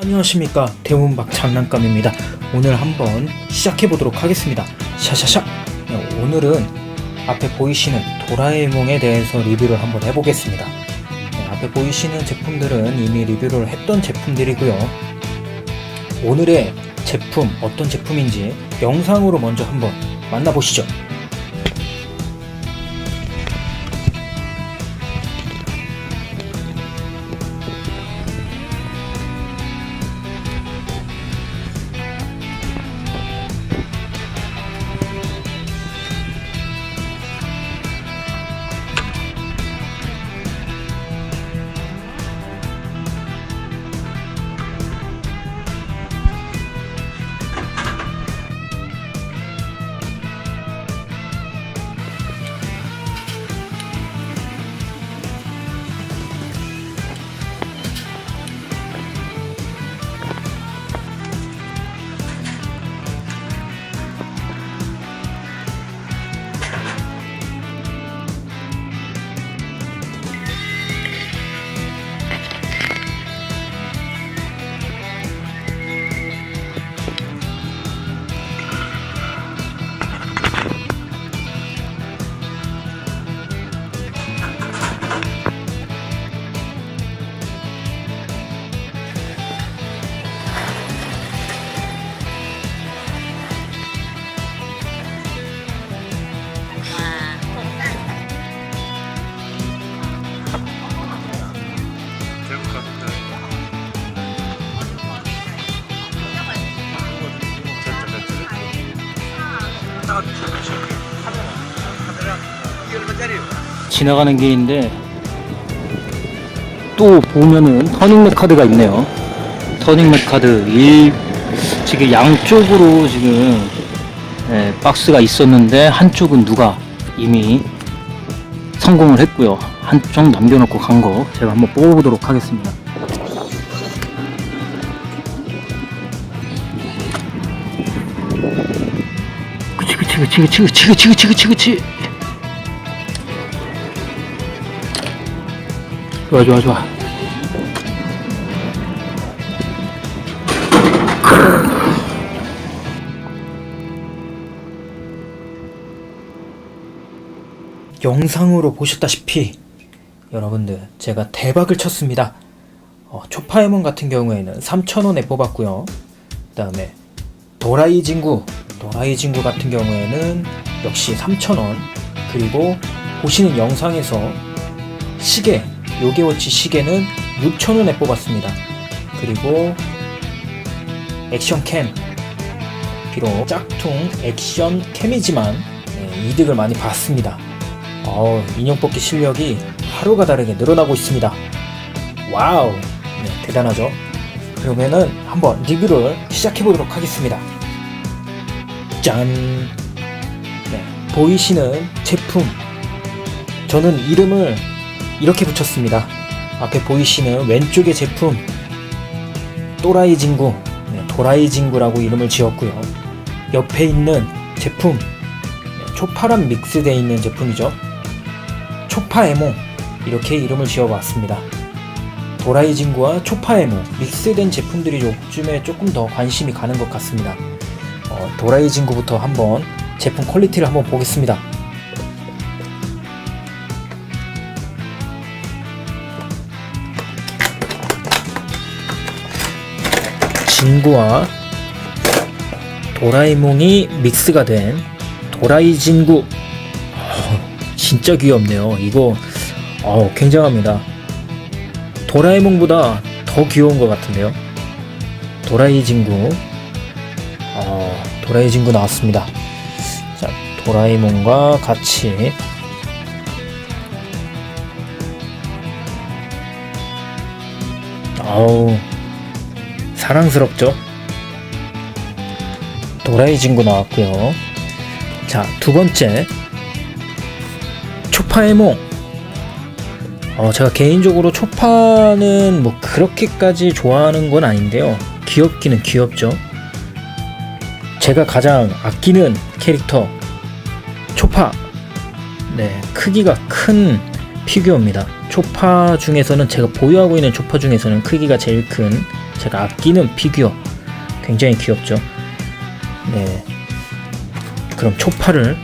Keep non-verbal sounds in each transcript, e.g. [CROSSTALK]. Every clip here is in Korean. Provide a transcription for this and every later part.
안녕하십니까. 대문박 장난감입니다. 오늘 한번 시작해 보도록 하겠습니다. 샤샤샤. 네, 오늘은 앞에 보이시는 도라에몽에 대해서 리뷰를 한번 해보겠습니다. 네, 앞에 보이시는 제품들은 이미 리뷰를 했던 제품들이고요. 오늘의 제품 어떤 제품인지 영상으로 먼저 한번 만나보시죠 지나가는 길인데 또 보면은 터닝맥 카드가 있네요. 터닝맥 카드 1 지금 양쪽으로 지금 예, 박스가 있었는데 한쪽은 누가 이미 성공을 했고요. 한쪽 남겨놓고 간 거 제가 한번 뽑아보도록 하겠습니다. 그치 그치 그치 그치 그치 그치 그치 그치 좋아 좋아 좋아. 영상으로 보셨다시피 여러분들 제가 대박을 쳤습니다. 어, 초파에몬 같은 경우에는 3,000원에 뽑았고요. 그 다음에 도라이 진구 도라이 진구 같은 경우에는 역시 3,000원. 그리고 보시는 영상에서 시계 요게워치 시계는 6,000원에 뽑았습니다. 그리고 액션캠. 비록 짝퉁 액션 캠이지만 네, 이득을 많이 봤습니다. 어, 인형 뽑기 실력이 하루가 다르게 늘어나고 있습니다. 와우! 네, 대단하죠? 그러면은 한번 리뷰를 시작해 보도록 하겠습니다 짠. 네, 보이시는 제품. 저는 이름을 이렇게 붙였습니다. 앞에 보이시는 왼쪽의 제품. 또라이 진구. 네, 도라이 진구라고 이름을 지었고요. 옆에 있는 제품. 네, 초파랑 믹스되어 있는 제품이죠. 초파에모. 이렇게 이름을 지어봤습니다. 도라이 진구와 초파에모. 믹스된 제품들이 요즘에 조금 더 관심이 가는 것 같습니다. 어, 도라이 진구부터 한번 제품 퀄리티를 한번 보겠습니다. 진구와 도라에몽이 믹스가 된 도라이 진구. 어, 진짜 귀엽네요. 이거 어, 굉장합니다. 도라에몽보다 더 귀여운 것 같은데요. 도라이 진구. 어, 도라이 진구 나왔습니다 자 도라에몽과 같이 어우 사랑스럽죠? 도라이 친구 나왔고요. 자, 두 번째 초파에몽. 어, 제가 개인적으로 초파는 뭐 그렇게까지 좋아하는 건 아닌데요. 귀엽기는 귀엽죠. 제가 가장 아끼는 캐릭터 초파. 네, 크기가 큰 피규어입니다. 초파 중에서는 제가 보유하고 있는 초파 중에서는 크기가 제일 큰 제가 아끼는 피규어 굉장히 귀엽죠. 네. 그럼 초파를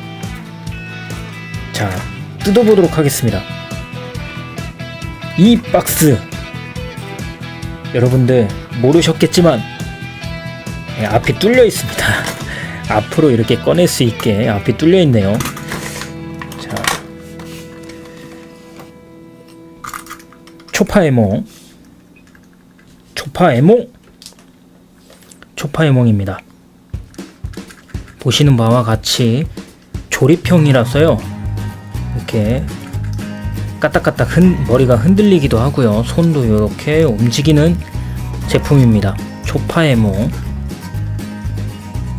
자 뜯어보도록 하겠습니다. 이 박스 여러분들 모르셨겠지만 네, 앞이 뚫려 있습니다. [LAUGHS] 앞으로 이렇게 꺼낼 수 있게 앞이 뚫려 있네요. 자, 초파에몽, 초파에몽, 초파에몽입니다. 보시는 바와 같이 조립형이라서요. 이렇게 까딱까딱 흔, 머리가 흔들리기도 하고요. 손도 이렇게 움직이는 제품입니다. 초파에몽.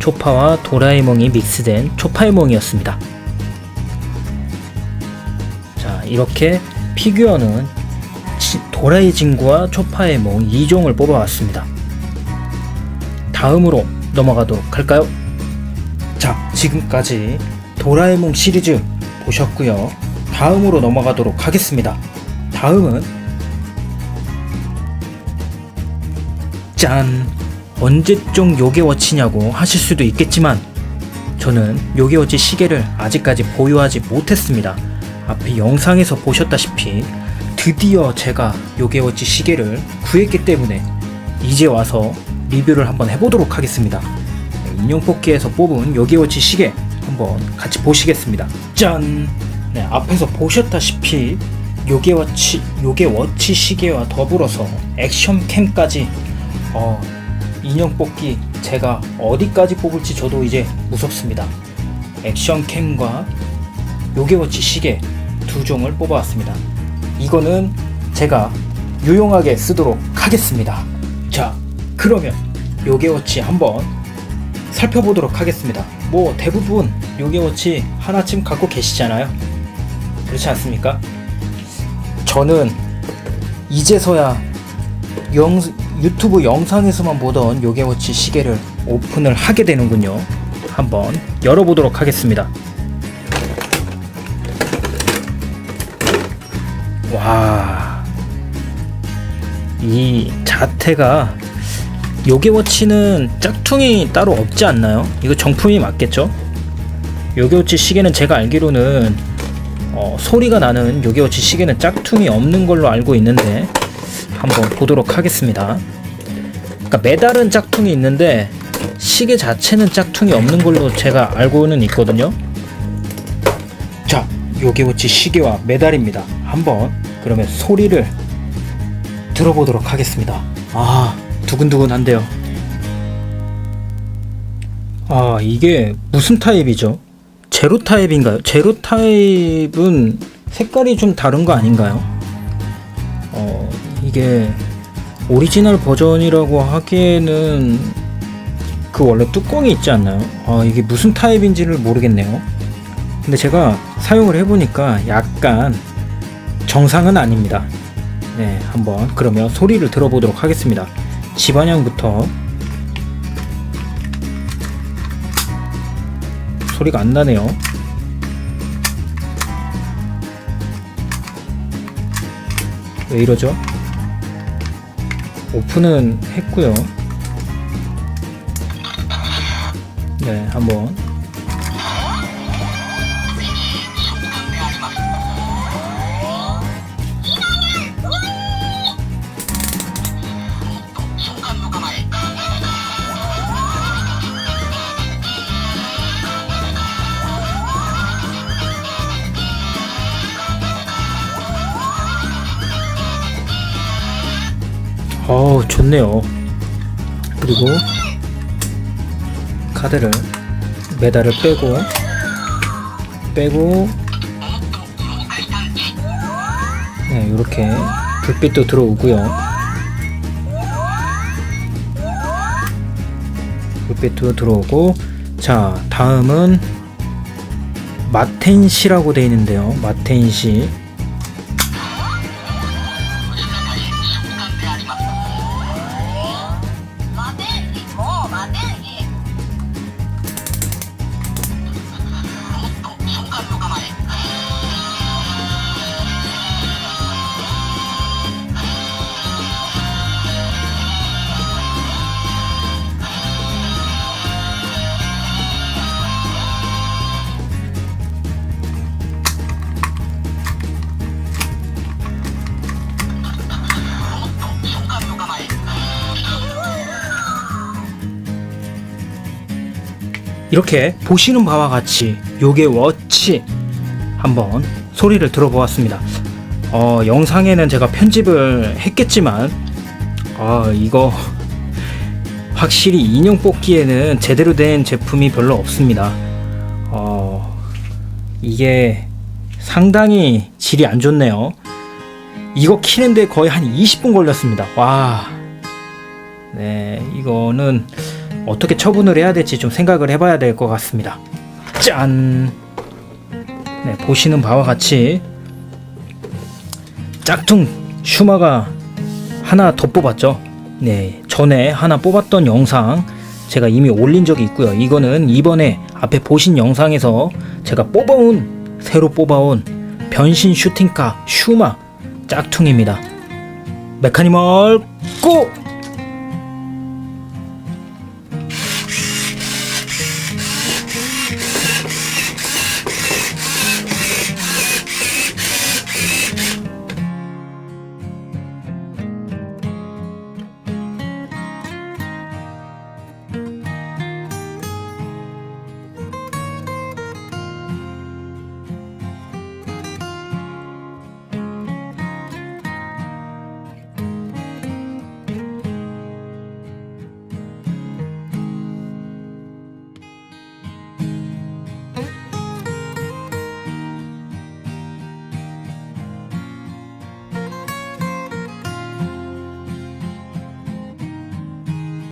초파와 도라에몽이 믹스된 초파에몽이었습니다. 자, 이렇게 피규어는 지- 도라이 진구와 초파에몽 2종을 뽑아왔습니다. 다음으로 넘어가도록 할까요? 자, 지금까지 도라에몽 시리즈 보셨고요. 다음으로 넘어가도록 하겠습니다. 다음은 짠! 언제적 요괴워치냐고 하실 수도 있겠지만 저는 요괴워치 시계를 아직까지 보유하지 못했습니다. 앞에 영상에서 보셨다시피 드디어 제가 요괴워치 시계를 구했기 때문에 이제 와서 리뷰를 한번 해보도록 하겠습니다. 인형 뽑기에서 뽑은 요괴워치 시계 한번 같이 보시겠습니다. 짠! 네, 앞에서 보셨다시피 요괴워치 요괴워치 시계와 더불어서 액션캠까지 어, 인형 뽑기 제가 어디까지 뽑을지 저도 이제 무섭습니다. 액션캠과 요괴워치 시계 두 종을 뽑아왔습니다. 이거는 제가 유용하게 쓰도록 하겠습니다. 자, 그러면 요괴워치 한번 살펴보도록 하겠습니다. 뭐 대부분 요괴워치 하나쯤 갖고 계시잖아요. 그렇지 않습니까? 저는 이제서야 영, 유튜브 영상에서만 보던 요괴워치 시계를 오픈을 하게 되는군요. 한번 열어보도록 하겠습니다. 와, 이 자태가 요괴워치는 짝퉁이 따로 없지 않나요? 이거 정품이 맞겠죠? 요괴워치 시계는 제가 알기로는 어, 소리가 나는 요괴워치 시계는 짝퉁이 없는 걸로 알고 있는데 한번 보도록 하겠습니다. 그러니까 메달은 짝퉁이 있는데 시계 자체는 짝퉁이 없는 걸로 제가 알고는 있거든요. 자, 요괴워치 시계와 메달입니다. 한번 그러면 소리를 들어보도록 하겠습니다. 아, 두근두근한데요. 아, 이게 무슨 타입이죠? 제로 타입인가요? 제로 타입은 색깔이 좀 다른 거 아닌가요? 어, 이게 오리지널 버전이라고 하기에는 그 원래 뚜껑이 있지 않나요? 아, 이게 무슨 타입인지를 모르겠네요. 근데 제가 사용을 해보니까 약간 정상은 아닙니다. 네, 한번 그러면 소리를 들어보도록 하겠습니다. 집안향부터 소리가 안 나네요. 왜 이러죠? 오픈은 했고요. 네, 한번 좋네요. 그리고 카드를 메달을 빼고 빼고 네 이렇게 불빛도 들어오고요. 불빛도 들어오고 자 다음은 마텐시라고 되어 있는데요. 마텐시 이렇게 보시는 바와 같이 요게 워치 한번 소리를 들어보았습니다. 어, 영상에는 제가 편집을 했겠지만 아, 이거 [LAUGHS] 확실히 인형 뽑기에는 제대로 된 제품이 별로 없습니다. 어, 이게 상당히 질이 안 좋네요. 이거 키는데 거의 한 20분 걸렸습니다. 와. 네, 이거는 어떻게 처분을 해야 될지 좀 생각을 해봐야 될 것 같습니다. 짠! 네, 보시는 바와 같이 짝퉁 슈마가 하나 더 뽑았죠. 네, 전에 하나 뽑았던 영상 제가 이미 올린 적이 있고요. 이거는 이번에 앞에 보신 영상에서 제가 뽑아온 새로 뽑아온 변신 슈팅카 슈마 짝퉁입니다. 메카니멀 고!